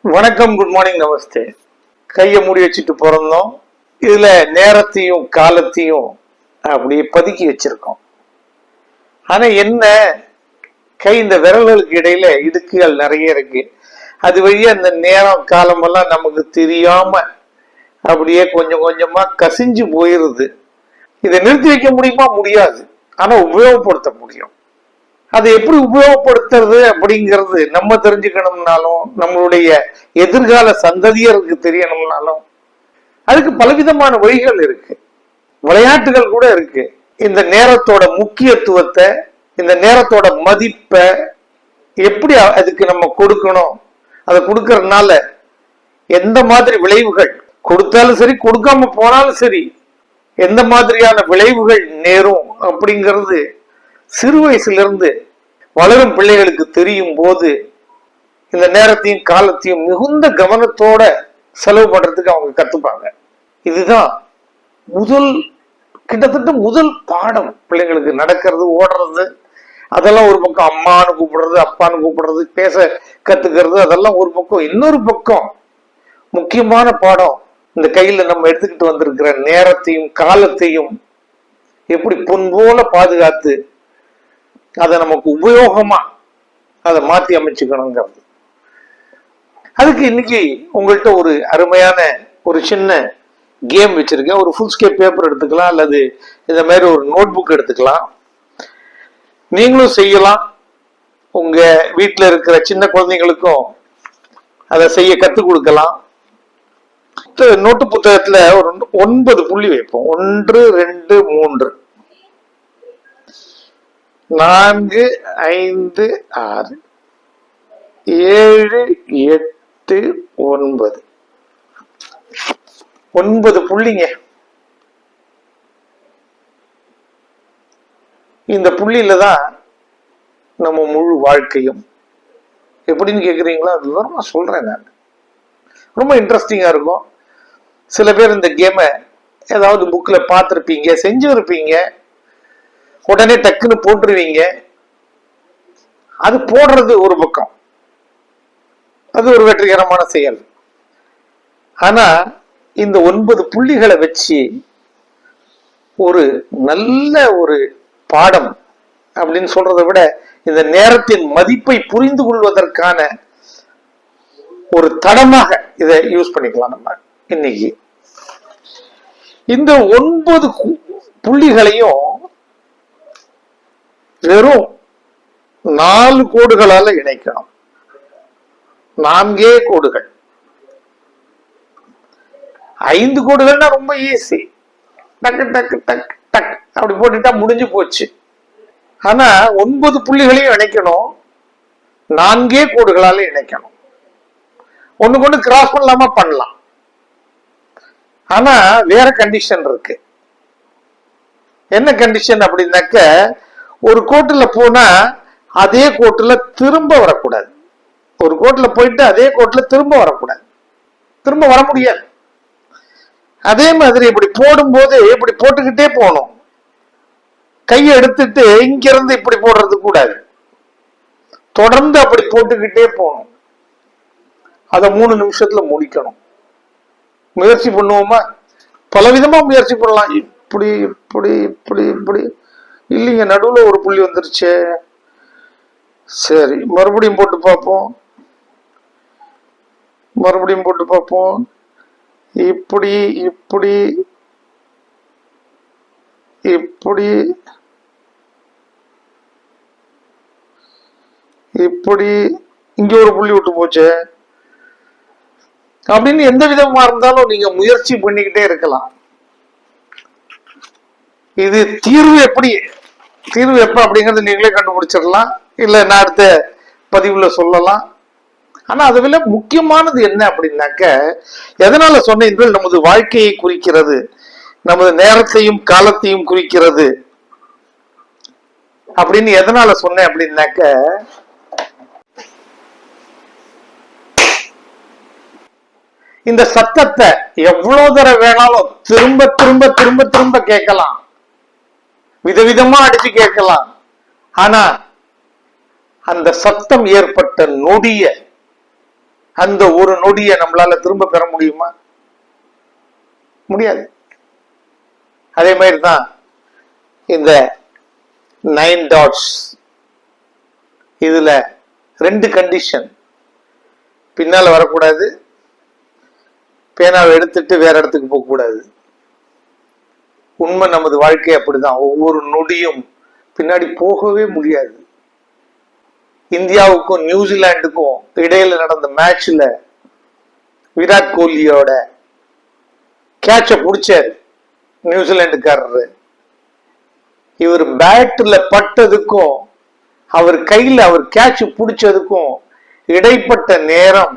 வணக்கம் good morning நமஸ்தே. கையை மூடி வச்சுட்டு பிறந்தோம். இதுல நேரத்தையும் காலத்தையும் அப்படியே பதுக்கி வச்சிருக்கோம். ஆனா என்ன கை இந்த விரல்களுக்கு இடையில இடுக்குகள் நிறைய இருக்கு. அது வழியா அந்த நேரம் காலம் எல்லாம் நமக்கு தெரியாம அப்படியே கொஞ்சம் கொஞ்சமா கசிஞ்சு போயிருது. இதை நிறுத்தி வைக்க முடியுமா? முடியாது. ஆனா உபயோகப்படுத்த முடியும். அதை எப்படி உபயோகப்படுத்துறது அப்படிங்கிறது நம்ம தெரிஞ்சுக்கணும்னாலும் நம்மளுடைய எதிர்கால சந்ததியருக்கு தெரியணும்னாலும் அதுக்கு பலவிதமான வழிகள் இருக்கு. விளையாட்டுகள் கூட இருக்கு. இந்த நேரத்தோட முக்கியத்துவத்தை இந்த நேரத்தோட மதிப்பை எப்படி அதுக்கு நம்ம கொடுக்கணும்? அதை கொடுக்கறதுனால எந்த மாதிரி விளைவுகள் கொடுத்தாலும் சரி கொடுக்காம போனாலும் சரி எந்த மாதிரியான விளைவுகள் நேரும் அப்படிங்கிறது சிறு வயசுலருந்து வளரும் பிள்ளைகளுக்கு தெரியும் போது இந்த நேரத்தையும் காலத்தையும் மிகுந்த கவனத்தோட செலவு பண்றதுக்கு அவங்க கத்துப்பாங்க. இதுதான் முதல் கிட்டத்தட்ட முதல் பாடம் பிள்ளைங்களுக்கு நடக்கிறது ஓடுறது. அதெல்லாம் ஒரு பக்கம் அம்மான்னு கூப்பிடுறது அப்பான்னு கூப்பிடுறது பேச கத்துக்கிறது அதெல்லாம் ஒரு பக்கம். இன்னொரு பக்கம் முக்கியமான பாடம் இந்த கையில நம்ம எடுத்துக்கிட்டு வந்திருக்கிற நேரத்தையும் காலத்தையும் எப்படி பொன் போல பாதுகாத்து அதை நமக்கு உபயோகமா அதை மாற்றி அமைச்சுக்கணுங்கிறது. அதுக்கு இன்னைக்கு உங்கள்கிட்ட ஒரு அருமையான ஒரு சின்ன கேம் வச்சிருக்கேன். ஒரு ஃபுல் ஸ்கேப் பேப்பர் எடுத்துக்கலாம் அல்லது இந்த மாதிரி ஒரு நோட் புக் எடுத்துக்கலாம். நீங்களும் செய்யலாம். உங்க வீட்டில் இருக்கிற சின்ன குழந்தைங்களுக்கும் அதை செய்ய கற்றுக் கொடுக்கலாம். நோட்டு புத்தகத்துல ஒரு ஒன்பது புள்ளி வைப்போம். ஒன்று ரெண்டு மூன்று. நான்கு ஐந்து ஆறு ஏழு எட்டு ஒன்பது. ஒன்பது புள்ளிங்க. இந்த புள்ளியில தான் நம்ம முழு வாழ்க்கையும். எப்படின்னு கேக்குறீங்களா விவரமா சொல்றேன் நான். ரொம்ப இன்ட்ரெஸ்டிங்கா இருக்கும். சில பேர் இந்த கேமை ஏதாவது புக்கில் பார்த்துருப்பீங்க செஞ்சு இருப்பீங்க உடனே டக்குன்னு போட்டுருவீங்க. அது போடுறது ஒரு பக்கம். அது ஒரு வெற்றிகரமான செயல். ஆனா இந்த ஒன்பது புள்ளிகளை வச்சு ஒரு நல்ல ஒரு பாடம் அப்படின்னு சொல்றதை விட இந்த நேரத்தின் மதிப்பை புரிந்து கொள்வதற்கான ஒரு தடமாக இதை யூஸ் பண்ணிக்கலாம் நம்ம இன்னைக்கு. இந்த ஒன்பது புள்ளிகளையும் வெறும் நாலு கோடுகளால இணைக்கணும் நான்கே கோடுகள். ஐந்து கோடுகள்னா ரொம்ப ஈஸி டக்கு டக்கு டக் டக் அப்படி போட்டுட்டா முடிஞ்சு போச்சு. ஆனா ஒன்பது புள்ளிகளையும் இணைக்கணும். நான்கே கோடுகளால இணைக்கணும். ஒண்ணுக்கு ஒண்ணு கிராஸ் பண்ணலாமா? பண்ணலாம். ஆனா வேற கண்டிஷன் இருக்கு. என்ன கண்டிஷன் அப்படின்னாக்க ஒரு கோட்டுல போனா அதே கோட்டில் திரும்ப வரக்கூடாது. ஒரு கோட்டுல போயிட்டு அதே கோட்டில் திரும்ப வரக்கூடாது. திரும்ப வர முடியாது. அதே மாதிரி இப்படி போடும்போது இப்படி போட்டுக்கிட்டே போகணும். கையை எடுத்துட்டு இங்க இருந்து இப்படி போடுறது கூடாது. தொடர்ந்து அப்படி போட்டுக்கிட்டே போகணும். அதை மூணு நிமிஷத்துல முடிக்கணும். முயற்சி பண்ணுவோமா? பலவிதமா முயற்சி பண்ணலாம். இப்படி இப்படி இப்படி இப்படி. இல்லைங்க நடுவில் ஒரு புள்ளி வந்துருச்சே. சரி மறுபடியும் போட்டு பார்ப்போம். மறுபடியும் போட்டு பார்ப்போம். இப்படி இப்படி இப்படி இப்படி இங்க ஒரு புள்ளி விட்டு போச்சே. அப்படின்னு எந்த விதமா இருந்தாலும் நீங்க முயற்சி பண்ணிக்கிட்டே இருக்கலாம். இது தீர்வு எப்படி? தீர்வு எப்ப அப்படிங்கிறது நீங்களே கண்டுபிடிச்சிடலாம். இல்ல நான் அடுத்த பதிவுல சொல்லலாம். ஆனா அதை விட முக்கியமானது என்ன அப்படின்னாக்க எதனால சொன்னேன் என்பது நமது வாழ்க்கையை குறிக்கிறது நமது நேரத்தையும் காலத்தையும் குறிக்கிறது அப்படின்னு எதனால சொன்னேன் அப்படின்னாக்க இந்த சத்தத்தை எவ்வளவு தடவை வேணாலும் திரும்ப திரும்ப திரும்ப திரும்ப கேட்கலாம். விதவிதமா அடிச்சு கேட்கலாம். ஆனா அந்த சத்தம் ஏற்பட்ட நொடிய அந்த ஒரு நொடியை நம்மளால திரும்ப பெற முடியுமா? முடியாது. அதே மாதிரி தான் இந்த நைன் டாட்ஸ் இதுல ரெண்டு கண்டிஷன் பின்னால வரக்கூடாது. பேனாவை எடுத்துட்டு வேற இடத்துக்கு போகக்கூடாது. உண்மை நமது வாழ்க்கை அப்படிதான். ஒவ்வொரு நொடியும் பின்னாடி போகவே முடியாது. இந்தியாவுக்கும் நியூசிலாண்டுக்கும் இடையில நடந்த மேட்ச்ல விராட் கோலியோட கேட்ச பிடிச்சாரு நியூசிலாண்டுக்காரரு இவர் பேட்ல பட்டதுக்கும் அவர் கையில அவர் கேட்ச் பிடிச்சதுக்கும் இடைப்பட்ட நேரம்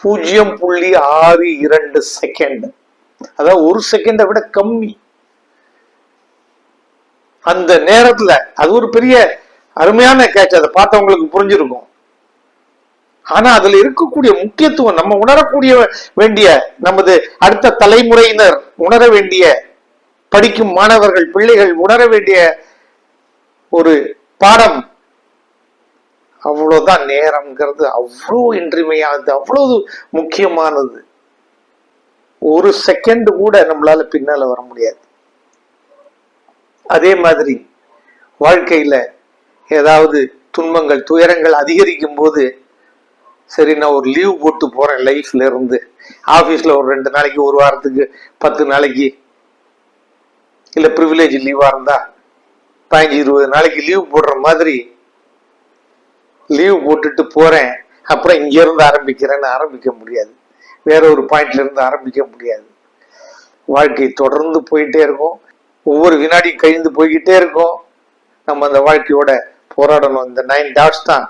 பூஜ்ஜியம் புள்ளி ஆறு இரண்டு செகண்ட் அதாவது ஒரு செகண்டை விட கம்மி. அந்த நேரத்துல அது ஒரு பெரிய அருமையான கேட்ச் அதை பார்த்தவங்களுக்கு புரிஞ்சிருக்கும். ஆனா அதுல இருக்கக்கூடிய முக்கியத்துவம் நம்ம உணரக்கூடிய வேண்டிய நமது அடுத்த தலைமுறையினர் உணர வேண்டிய படிக்கும் மாணவர்கள் பிள்ளைகள் உணர வேண்டிய ஒரு பாடம் அவ்வளவுதான் நேரம்ங்கிறது அவ்வளோ இன்றிமையானது அவ்வளவு முக்கியமானது. ஒரு செகண்ட் கூட நம்மளால பின்னால வர முடியாது. அதே மாதிரி வாழ்க்கையில ஏதாவது துன்பங்கள் துயரங்கள் அதிகரிக்கும் போது சரி நான் ஒரு லீவ் போட்டு போறேன் லைஃப்ல இருந்து. ஆபீஸ்ல ஒரு ரெண்டு நாளைக்கு ஒரு வாரத்துக்கு பத்து நாளைக்கு இல்ல ப்ரிவிலேஜ் லீவா இருந்தா பதினஞ்சு இருபது நாளைக்கு லீவ் போடுற மாதிரி லீவ் போட்டுட்டு போறேன். அப்புறம் இங்க இருந்து ஆரம்பிக்கிறேன்னு ஆரம்பிக்க முடியாது. வேற ஒரு பாயிண்ட்ல இருந்து ஆரம்பிக்க முடியாது. வாழ்க்கை தொடர்ந்து போயிட்டே இருக்கும். ஒவ்வொரு வினாடியும் கழிந்து போய்கிட்டே இருக்கும். நம்ம அந்த வாழ்க்கையோட போராடணும். இந்த நைன் டாட்ஸ் தான்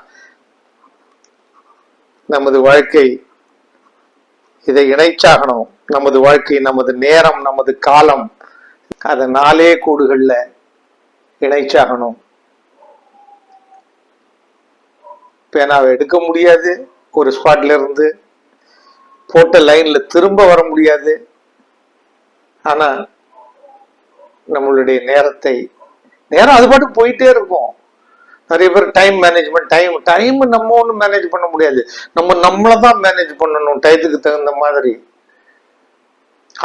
நமது வாழ்க்கை இதை இணைச்சாகணும். நமது வாழ்க்கை நமது நேரம் நமது காலம் அதை நாலே கோடுகள்ல இணைச்சாகணும். பேனாவை எடுக்க முடியாது. ஒரு ஸ்பாட்ல இருந்து போட்ட லைன்ல திரும்ப வர முடியாது. ஆனா நம்மளுடைய நேரத்தை நேரம் அது பாட்டு போயிட்டே இருக்கும். நிறைய பேர் டைம் மேனேஜ்மெண்ட் டைம் டைம் நம்ம ஒன்றும் மேனேஜ் பண்ண முடியாது. நம்ம நம்மளை தான் மேனேஜ் பண்ணணும் டயத்துக்கு தகுந்த மாதிரி.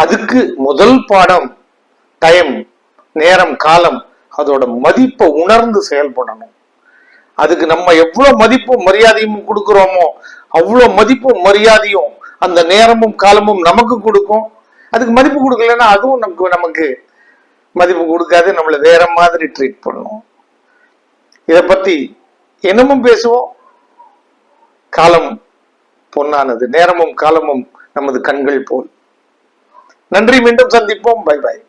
அதுக்கு முதல் பாடம் டைம் நேரம் காலம் அதோட மதிப்பை உணர்ந்து செயல்படணும். அதுக்கு நம்ம எவ்வளோ மதிப்பும் மரியாதையும் கொடுக்குறோமோ அவ்வளோ மதிப்பும் மரியாதையும் அந்த நேரமும் காலமும் நமக்கு கொடுக்கும். அதுக்கு மதிப்பு கொடுக்கலன்னா அதுவும் நமக்கு நமக்கு மதிப்பு கொடுக்காது. நம்மளை வேற மாதிரி ட்ரீட் பண்ணும். இதை பத்தி என்னமும் பேசுவோம். காலம் பொன்னானது. நேரமும் காலமும் நமது கண்கள் போல். நன்றி. மீண்டும் சந்திப்போம். Bye bye.